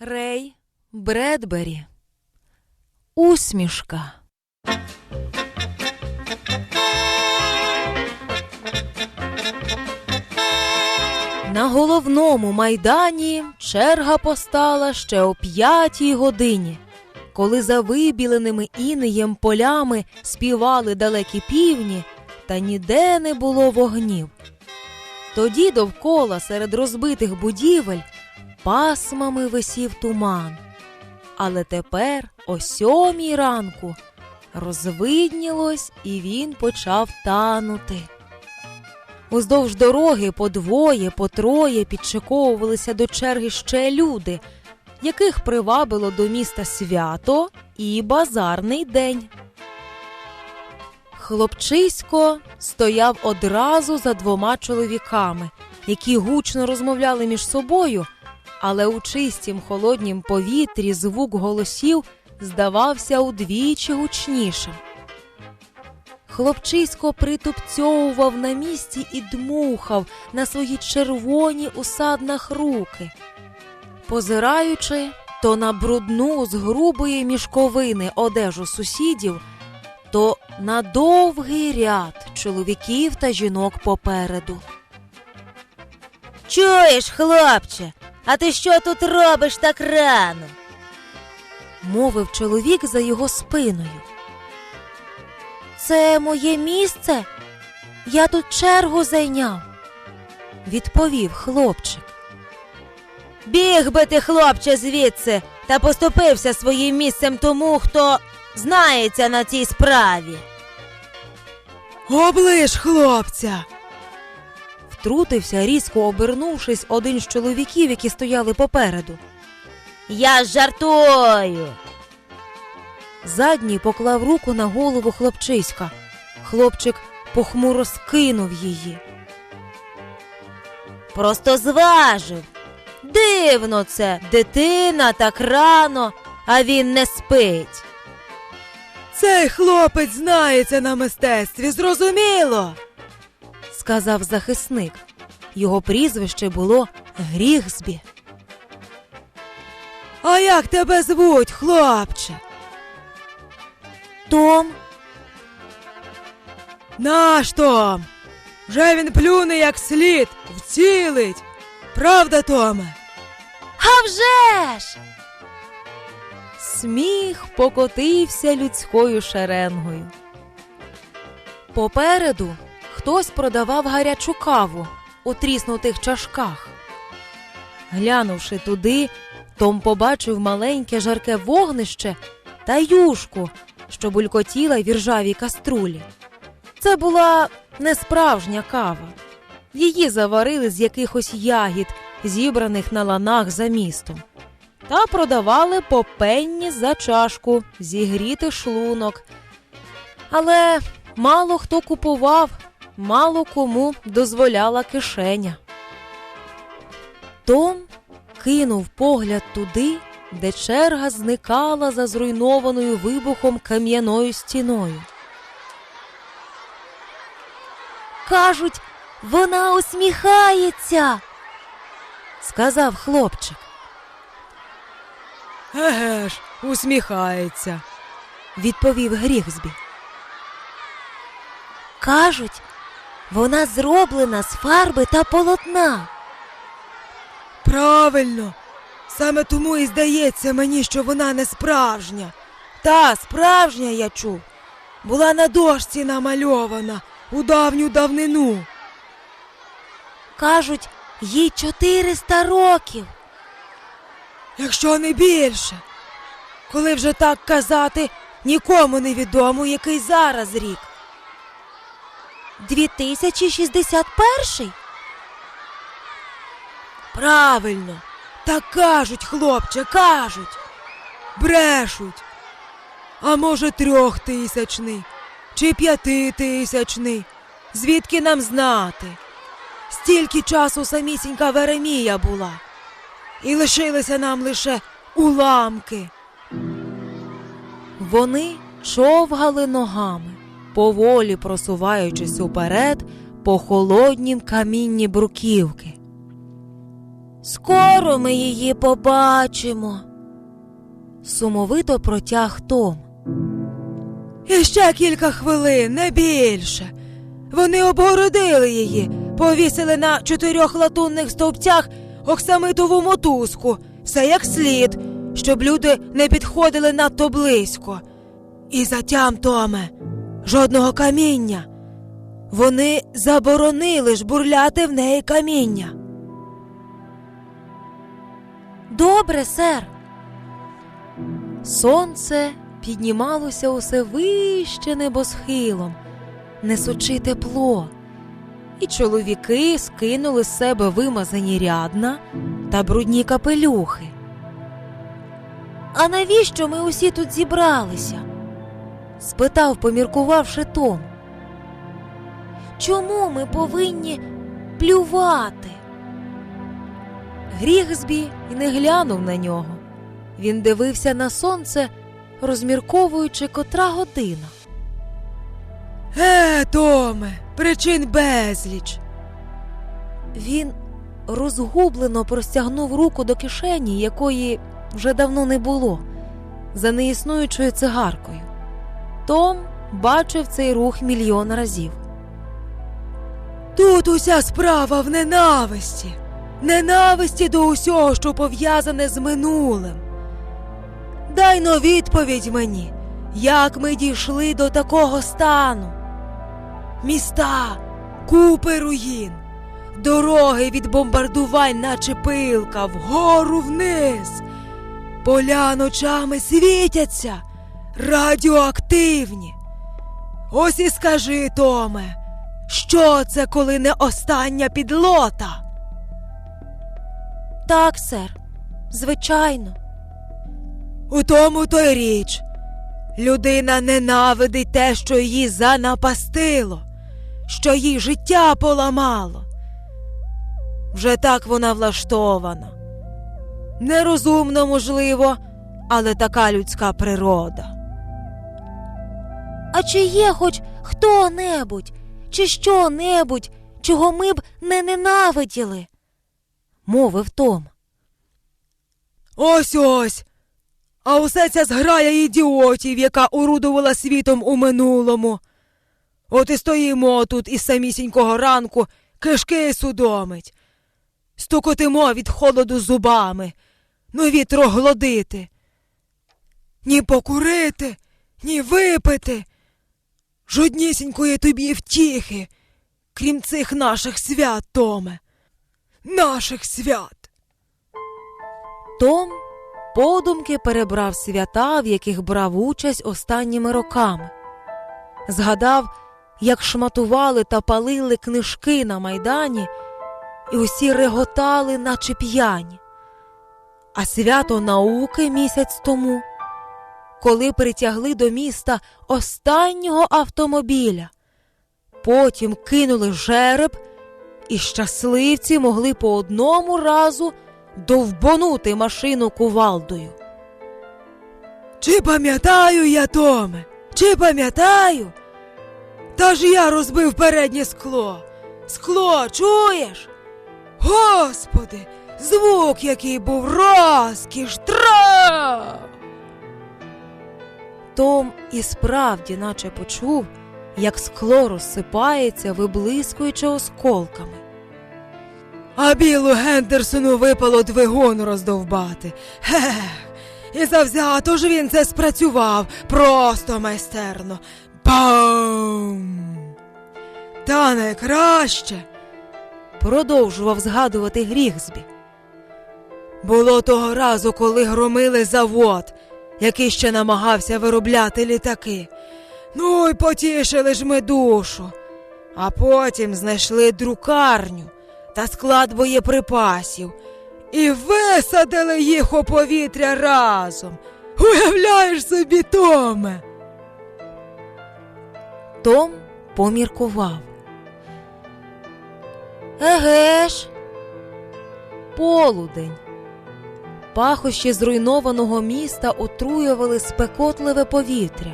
Рей Бредбері. Усмішка. На головному майдані черга постала ще о п'ятій годині, коли за вибіленими інеєм полями співали далекі півні, та ніде не було вогнів. Тоді довкола серед розбитих будівель пасмами висів туман. Але тепер, о сьомій ранку, розвиднілось, і він почав танути. Уздовж дороги по двоє, по троє підшиковувалися до черги ще люди, яких привабило до міста свято і базарний день. Хлопчисько стояв одразу за двома чоловіками, які гучно розмовляли між собою, але у чистім холоднім повітрі звук голосів здавався удвічі гучнішим. Хлопчисько притупцьовував на місці і дмухав на свої червоні у саднах руки, позираючи то на брудну з грубої мішковини одежу сусідів, то на довгий ряд чоловіків та жінок попереду. Чуєш, хлопче, а ти що тут робиш так рано? мовив чоловік за його спиною. Це моє місце? Я тут чергу зайняв, відповів хлопчик. Біг би ти, хлопче, звідси та поступився своїм місцем тому, хто знається на цій справі. Оближ, хлопця. Втрутився, різко обернувшись, один з чоловіків, які стояли попереду. Я жартую. Задній поклав руку на голову хлопчиська. Хлопчик похмуро скинув її. Просто зважив. Дивно це, дитина так рано, а він не спить. Цей хлопець знається на мистецтві, зрозуміло, сказав захисник. Його прізвище було Грігсбі. А як тебе звуть, хлопче? Том. Наш Том. Вже він плюне як слід, вцілить. Правда, Томе? А вже ж! Сміх покотився людською шеренгою. Попереду хтось продавав гарячу каву у тріснутих чашках. Глянувши туди, Том побачив маленьке жарке вогнище та юшку, що булькотіла в іржавій каструлі. Це була не справжня кава. Її заварили з якихось ягід, зібраних на ланах за містом, та продавали по пенні за чашку зігріти шлунок. Але мало хто купував, мало кому дозволяла кишеня. Том кинув погляд туди, де черга зникала за зруйнованою вибухом кам'яною стіною. Кажуть, вона усміхається. сказав хлопчик. Еге ж, усміхається, відповів Грігсбі. Кажуть, вона зроблена з фарби та полотна. Правильно, саме тому і здається мені, що вона не справжня. Та справжня, я чув, була на дошці намальована у давню давнину. Кажуть, їй 400 років. Якщо не більше. Коли вже так казати, нікому не відомо, який зараз рік. 2061? Правильно, так кажуть, хлопче, кажуть. Брешуть. А може, трьохтисячний чи п'ятитисячний. Звідки нам знати? Стільки часу самісінька Веремія була. І лишилися нам лише уламки. Вони човгали ногами, поволі просуваючись уперед по холоднім камінні бруківки. Скоро ми її побачимо. Сумовито протяг Том. Іще кілька хвилин, не більше. Вони обгородили її, повісили на чотирьох латунних стовпцях оксамитову мотузку, все як слід, щоб люди не підходили надто близько. І затям, Томе, жодного каміння. Вони заборонили жбурляти в неї каміння. Добре, сер. Сонце піднімалося усе вище небосхилом, несучи тепло, і чоловіки скинули з себе вимазані рядна та брудні капелюхи. А навіщо ми усі тут зібралися? Спитав, поміркувавши Том. Чому ми повинні плювати? Грігсбі й не глянув на нього. Він дивився на сонце, розмірковуючи котра година. Е, Томе, причин безліч. Він розгублено простягнув руку до кишені, якої вже давно не було, за неіснуючою цигаркою. Том бачив цей рух мільйон разів. Тут уся справа в ненависті, ненависті до усього, що пов'язане з минулим. Дай но відповідь мені, як ми дійшли до такого стану. Міста, купи руїн, дороги від бомбардувань, наче пилка, вгору вниз. Поля ночами світяться, радіоактивні. Ось і скажи, Томе, що це, коли не остання підлота? Так, сер. Звичайно. У тому то й річ. Людина ненавидить те, що її занапастило, що їй життя поламало. Вже так вона влаштована. Нерозумно, можливо, але така людська природа. А чи є хоч хто-небудь, чи що-небудь, чого ми б не ненавиділи? мовив Том. Ось ось. А усе ця зграя ідіотів, яка орудувала світом у минулому. От і стоїмо тут із самісінького ранку кишки судомить. Стукотимо від холоду зубами, ну вітро глодити. Ні покурити, ні випити. Жоднісінької тобі втіхи, крім цих наших свят, Томе. Наших свят. Том подумки перебрав свята, в яких брав участь останніми роками. Згадав, як шматували та палили книжки на майдані, і усі реготали, наче п'яні. А свято науки місяць тому, коли притягли до міста останнього автомобіля, потім кинули жереб, і щасливці могли по одному разу довбонути машину кувалдою. Чи пам'ятаю я, Томе? Чи пам'ятаю? Та ж я розбив переднє скло. Скло, чуєш? Господи, звук, який був розкіш, трав. Том і справді наче почув, як скло розсипається, виблискуючи осколками. А білу Гендерсону випало двигун роздовбати. Хех. І завзято ж він це спрацював просто майстерно. Бам! Та найкраще. Продовжував згадувати Грігсбі. Було того разу, коли громили завод, який ще намагався виробляти літаки. Ну й потішили ж ми душу, а потім знайшли друкарню та склад боєприпасів і висадили їх у повітря разом. Уявляєш собі, Томе? Том поміркував. Еге ж, Полудень. Пахощі зруйнованого міста отруювали спекотливе повітря.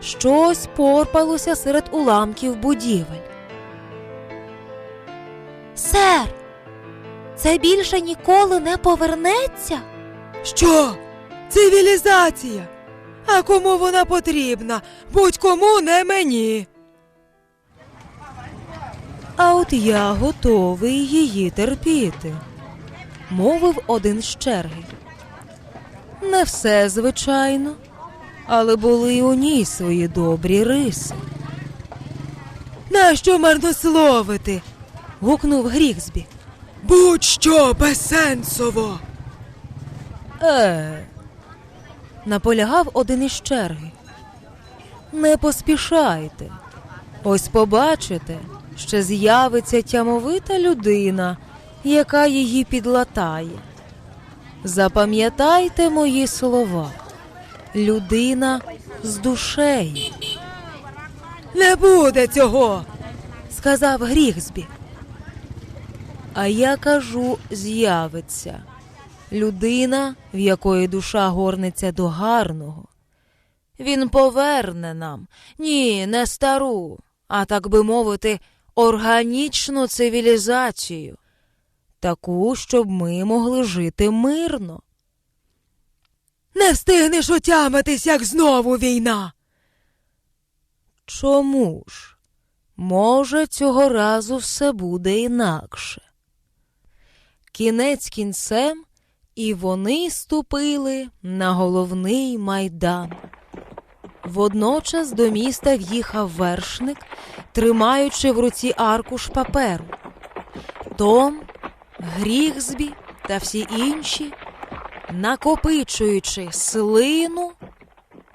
Щось порпалося серед уламків будівель. сер, Це більше ніколи не повернеться? Що? Цивілізація? А кому вона потрібна? Будь-кому не мені. А от я готовий її терпіти, мовив один з черги. Не все, звичайно, але були й у ній свої добрі риси. Нащо марнословити? гукнув Грігсбі. Будь-що безсенсово. Е. Наполягав один із черги. Не поспішайте. Ось побачите, що з'явиться тямовита людина, яка її підлатає. Запам'ятайте мої слова. Людина з душею. Не буде цього, сказав Грігсбі. А я кажу, з'явиться людина, в якої душа горниться до гарного. Він поверне нам, ні, не стару, а так би мовити, органічну цивілізацію, таку, щоб ми могли жити мирно. Не встигнеш отямитись, як знову війна. Чому ж? Може, цього разу все буде інакше. Кінець кінцем, і вони ступили на головний майдан. Водночас до міста в'їхав вершник, тримаючи в руці аркуш паперу. Том, Грігсбі та всі інші, накопичуючи слину,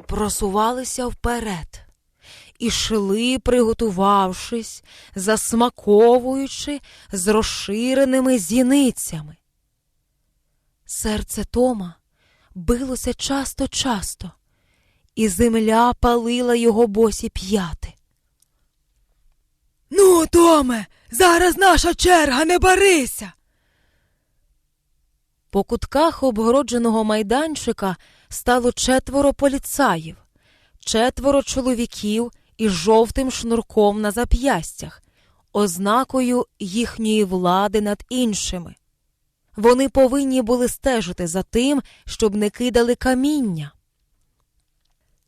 просувалися вперед. Ішли, приготувавшись, засмаковуючи з розширеними зіницями. Серце Тома билося часто-часто, і земля палила його босі п'яти. Ну, Томе, зараз наша черга, не барися. По кутках обгородженого майданчика стало четверо поліцаїв, четверо чоловіків із жовтим шнурком на зап'ястях, ознакою їхньої влади над іншими. Вони повинні були стежити за тим, щоб не кидали каміння.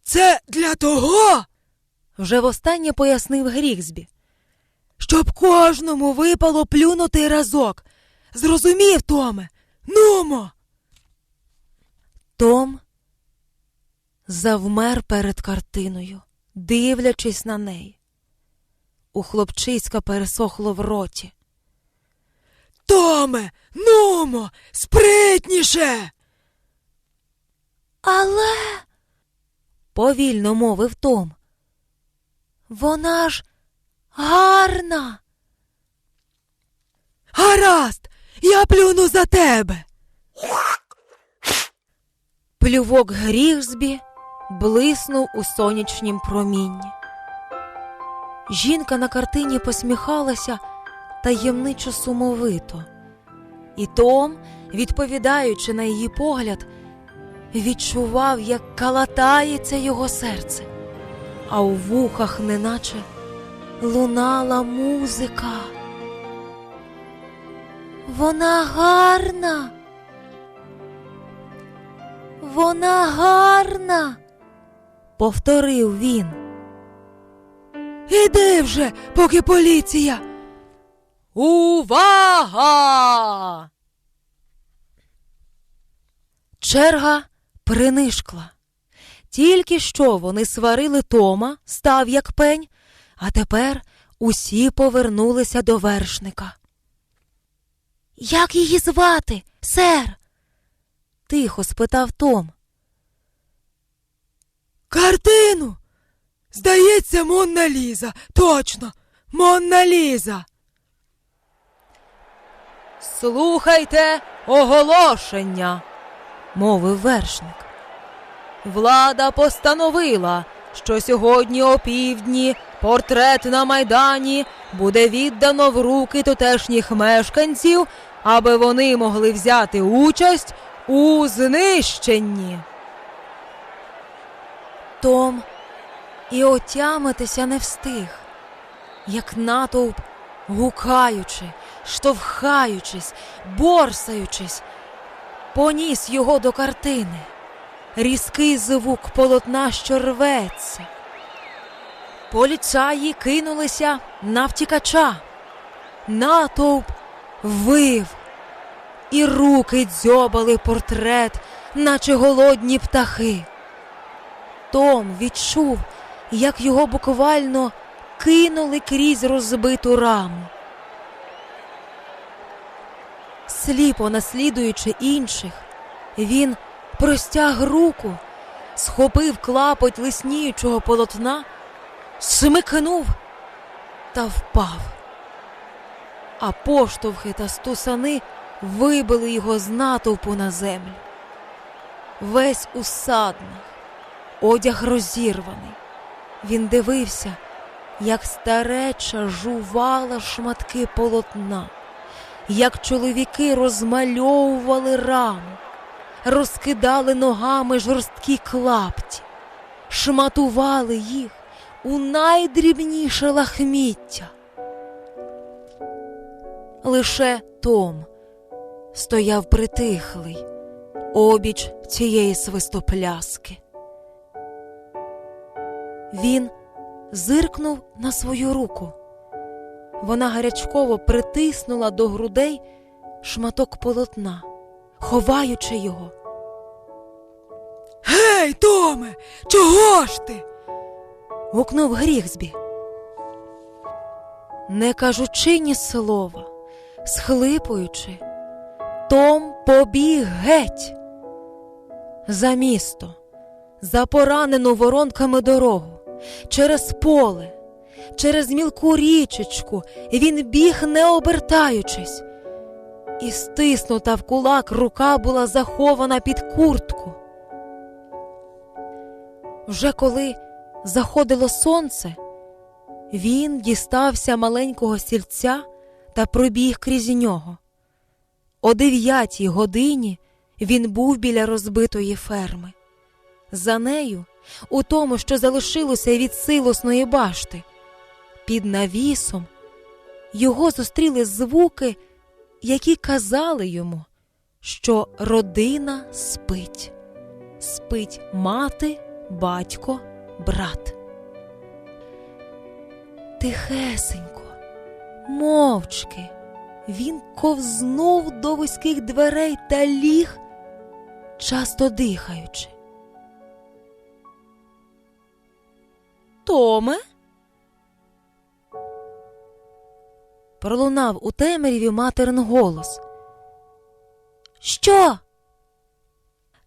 Це для того, вже востаннє пояснив Грігсбі, щоб кожному випало плюнути разок. Зрозумів, Томе? Нумо. Том завмер перед картиною, дивлячись на неї. У хлопчиська пересохло в роті. Томе, нумо, спритніше. Але, повільно мовив Том. Вона ж гарна. Гаразд, я плюну за тебе. Плювок Грігсбі блиснув у сонячнім промінні. Жінка на картині посміхалася таємничо сумовито, і Том, відповідаючи на її погляд, відчував, як калатається його серце, а у вухах неначе лунала музика. Вона гарна. Вона гарна, повторив він. Іди вже, поки поліція. Увага! Черга принишкла. Тільки що вони сварили Тома, став як пень, а тепер усі повернулися до вершника. Як її звати, сер? тихо спитав Том. Картину. Здається, Монна Ліза. Точно, Монна Ліза. Слухайте оголошення, мовив вершник. Влада постановила, що сьогодні опівдні портрет на майдані буде віддано в руки тутешніх мешканців, аби вони могли взяти участь у знищенні. Том і отямитися не встиг, як натовп, гукаючи, штовхаючись, борсаючись, поніс його до картини. Різкий звук полотна, що рветься. Поліцаї кинулися на втікача. Натовп вив, і руки дзьобали портрет, наче голодні птахи. Том відчув, як його буквально кинули крізь розбиту раму. Сліпо наслідуючи інших, він простяг руку, схопив клапоть лисніючого полотна, смикнув та впав. А поштовхи та стусани вибили його з натовпу на землю. Весь у одяг розірваний. Він дивився, як стареча жувала шматки полотна, як чоловіки розмальовували раму, розкидали ногами жорсткі клапті, шматували їх у найдрібніше лахміття. Лише Том стояв притихлий обіч цієї свистопляски. Він зиркнув на свою руку. Вона гарячково притиснула до грудей шматок полотна, ховаючи його. Гей, Томе, чого ж ти? Гукнув Грігсбі. Не кажучи ні слова, схлипуючи, Том побіг геть за місто, за поранену воронками дорогу, через поле, через мілку річечку він біг, не обертаючись, і стиснута в кулак рука була захована під куртку. Вже коли заходило сонце, він дістався маленького сільця та пробіг крізь нього. О дев'ятій годині він був біля розбитої ферми. За нею, у тому, що залишилося від силосної башти, під навісом, його зустріли звуки, які казали йому, що родина спить, спить мати, батько, брат. Тихесенько, мовчки, він ковзнув до вузьких дверей та ліг, часто дихаючи. Томе? Пролунав у темряві материн голос. Що?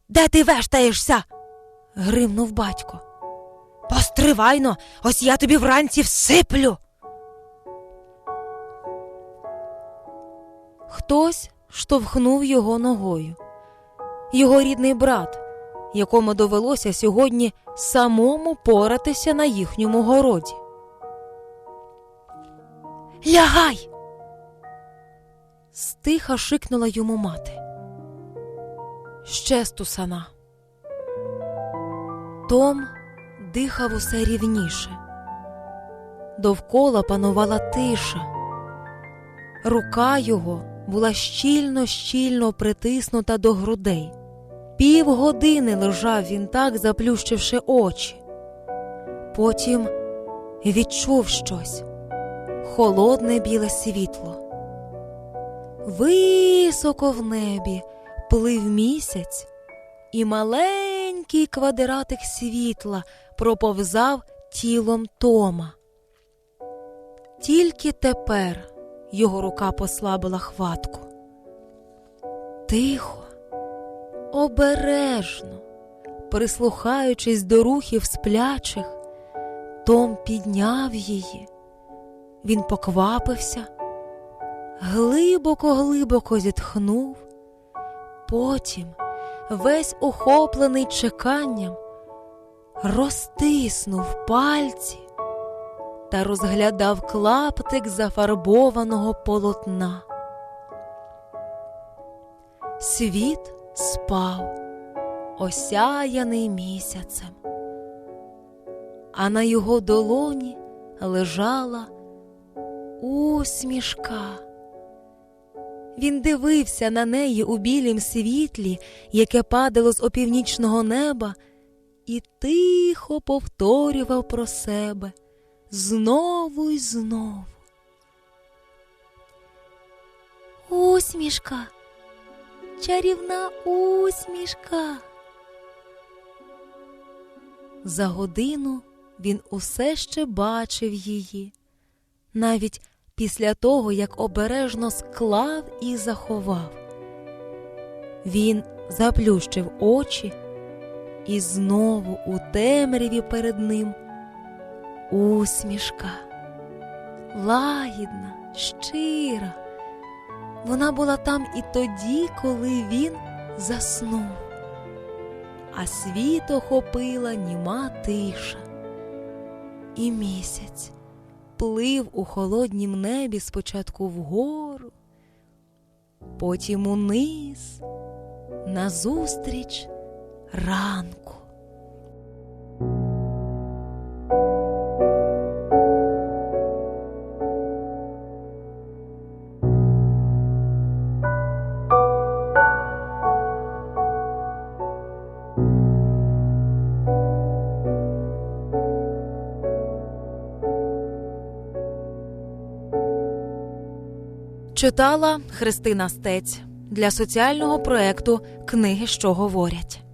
Де ти вештаєшся? гримнув батько. Постривайно, ось я тобі вранці всиплю. Хтось штовхнув його ногою. Його рідний брат, якому довелося сьогодні самому поратися на їхньому городі. Лягай. Стиха шикнула йому мати. Ще стусана. Том дихав усе рівніше. Довкола панувала тиша. Рука його була щільно щільно притиснута до грудей. Півгодини лежав він так, заплющивши очі. Потім відчув щось холодне біле світло. Високо в небі плив місяць, і маленький квадратик світла проповзав тілом Тома. Тільки тепер його рука послабила хватку. Тихо, обережно, прислухаючись до рухів сплячих, Том підняв її. Він поквапився, глибоко-глибоко зітхнув, потім, весь охоплений чеканням, розтиснув пальці та розглядав клаптик зафарбованого полотна. Світ спав, осяяний місяцем, а на його долоні лежала усмішка, Він дивився на неї у білім світлі, яке падало з опівнічного неба, і тихо повторював про себе знову й знову. Усмішка, чарівна усмішка. За годину він усе ще бачив її, навіть після того, як обережно склав і заховав. Він заплющив очі, і знову у темряві перед ним усмішка, лагідна, щира. Вона була там і тоді, коли він заснув, а світ охопила німа тиша. І місяць плив у холоднім небі спочатку вгору, потім униз, назустріч ранку. Читала Христина Стець для соціального проекту Книги, що говорять.